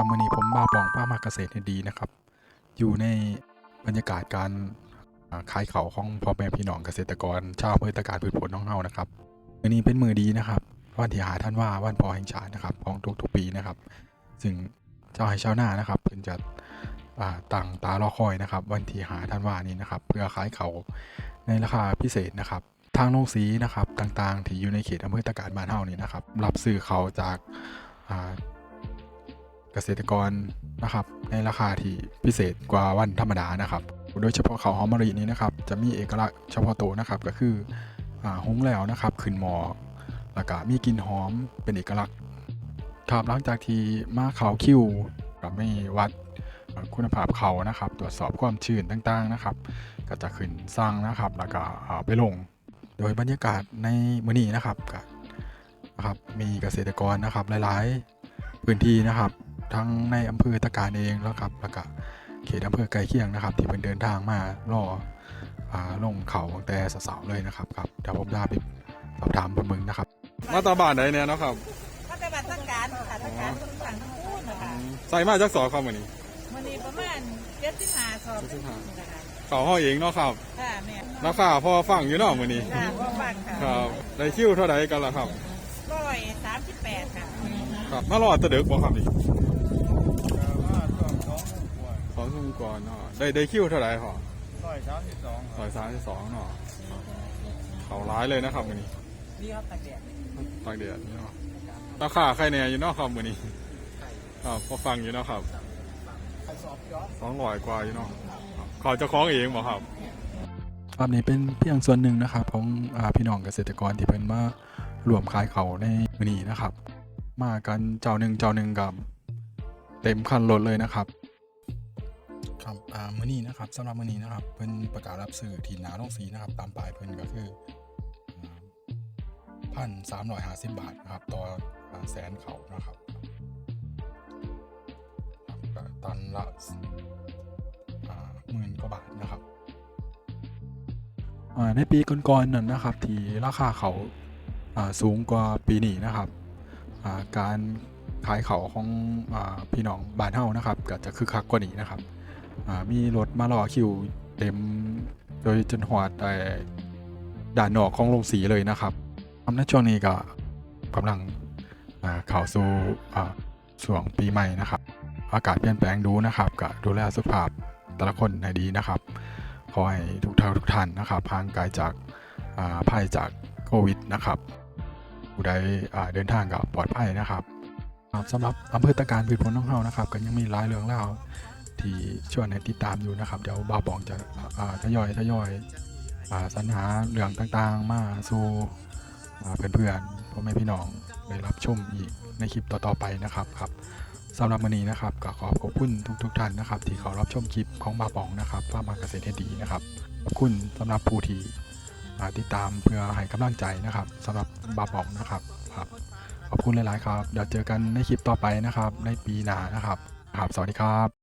ครับมื้อนี้ผมมาปองป้ามาเกษตรให้ดีนะครับ อยู่ในบรรยากาศการขายเขาของพ่อแม่พี่น้องเกษตรกร ชาวอำเภอตะการพืชผลน้องเฮานะครับมื้อนี้เป็นมือดีนะครับ วันที่หาท่านว่าวันพอแห่งชาตินะครับ ของทุกๆปีนะครับ ซึ่งเจ้าให้ชาวนานะครับเพิ่นจะอ่างตารอคอยนะครับ วันที่หาท่านว่านี้นะครับ เพื่อขายเขาในราคาพิเศษนะครับทางโรงสีนะครับต่างๆ ที่อยู่ในเขตอำเภอตะการบ้านเฮานี่นะครับรับซื้อเขาจากอ่า กษตรกรนะครับ ในราคาที่พิเศษกว่าวันธรรมดานะครับ โดยเฉพาะเขาหอมมะลินี้นะครับ จะมีเอกลักษณ์เฉพาะตัวนะครับก็คืออหุงแล้วนะครับขึ้นหมอแล้วก็มีกลิ่นหอมเป็นเอกลักษณ์ครับหลังจากที่มาเขาคิวกับไม่วัดคุณภาพเขานะครับ ตรวจสอบความชื้นต่างๆนะครับ ก็จะขึ้นสร้างนะครับ แล้วก็เอาไปลง โดยบรรยากาศในมื้อนี้นะครับก็นะครับมีเกษตรกรนะครับหลายๆพื้นที่นะครับ ทั้งในอำเภอตะการเองแล้วครับแล้วก็เขตอำเภอใกล้เคียงนะครับ ที่เป็นเดินทางมาล่ออ่าลงเขาตั้งแต่สาวๆเลยนะครับครับเดี๋ยวผมจะไปสอบถามเพิ่นเบิ่งนะครับ มาตาบ้านไหนเนี่ยเนาะครับก็จะบัตรทการค่ะทการคนฝั่งทั้งคู่นะคะใส่มาจากสอครับมื้อนี้วันนี้ประมาณเจ็ดสิบห้าสอบ75นะคะเขาเฮาเองเนาะครับค่ะแม่ราคาพอฟังอยู่เนาะมื้อนี้ค่ะพ่อฟังค่ะครับได้คิวเท่าใดกันล่ะครับร้อยสามสิบแปดค่ะครับมารอดแตะเดึกบ่ครับนี่ สองทุ่มก่อนเนาะได้ได้คิวเท่าไหร่พอร้อยสามสิบสองร้อยสามสิบสองเนาะเขาร้ายเลยนะครับมื้อนี้นี่ครับตะเกียบตากเดือดเนาะราคาใครเนี่ยอยู่เนาะครับมื้อนี้ครับพอฟังอยู่เนาะครับสองร้อยกว่าอยู่เนาะครับเขาเจะคล้าของเองบ่ครับครับนี่เป็นเพียงส่วนหนึ่งนะครับของอ่าพี่น้องเกษตรกรที่เพิ่นมารวมขายเขาในมื้อนี้นะครับ มากันเจ้าหนึ่งเจ้าหนึ่งกับเต็มคันรถเลยนะครับ ครับอ่ามื้อนี้นะครับสำหรับมื้อนี้นะครับ เพิ่นประกาศรับซื้อที่หนาโรงสีนะครับ ตามปลายเพิ่นก็คือพันสามร้อยห้าสิบบาทนะครับต่ออแสนเขานะครับกับตันละหมื่นกว่าบาทนะครับในปีก่อนๆนั่นนะครับ ที่ราคาเขาาสูงกว่าปีนี้นะครับาการขายเขาของอพี่น้องบ้านเฮานะครับก็จะคึกคักกว่านี้นะครับ มีรถมารอคิวเต็มโดยจนหอดแต่ด่านนอกของโรงสีเลยนะครับทำในช่วงนี้ก็กำลังเข้าสู่อ่วงปีใหม่นะครับ อากาศเปลี่ยนแปลงดูนะครับก็ดูแลสุขภาพแต่ละคนให้ดีนะครับ ขอให้ทุกท่านทุกท่านนะครับห่างไกลจากอ่าภัยจากโควิดนะครับผู้ใดเดินทางกับปลอดภัยนะครับสำหรับอำเภอตะการพืชผลน้องเฮานะครับ ก็ยังมีหลายเรื่องเล่า ที่ชวนให้ติดตามอยู่นะครับเดี๋ยวบ่าวบองจะทยอยทยอยสรรหาเรื่องต่างๆ มาสู่อ่าเพื่อนๆพ่อแม่พี่น้องได้รับชมอีกในคลิปต่อๆไปนะครับครับสำหรับวันนี้นะครับก็ขอขอบคุณทุกๆท่านนะครับ ที่เขารับชมคลิปของบ่าวบองนะครับว่ามาเกษตรให้ดีนะครับขอบคุณสำหรับผู้ที่ติดตามเพื่อให้กำลังใจนะครับสำหรับบ่าวบองนะครับครับขอบคุณหลาย ๆ ครับ เดี๋ยวเจอกันในคลิปต่อไปนะครับ ในปีหน้านะครับ ครับ สวัสดีครับ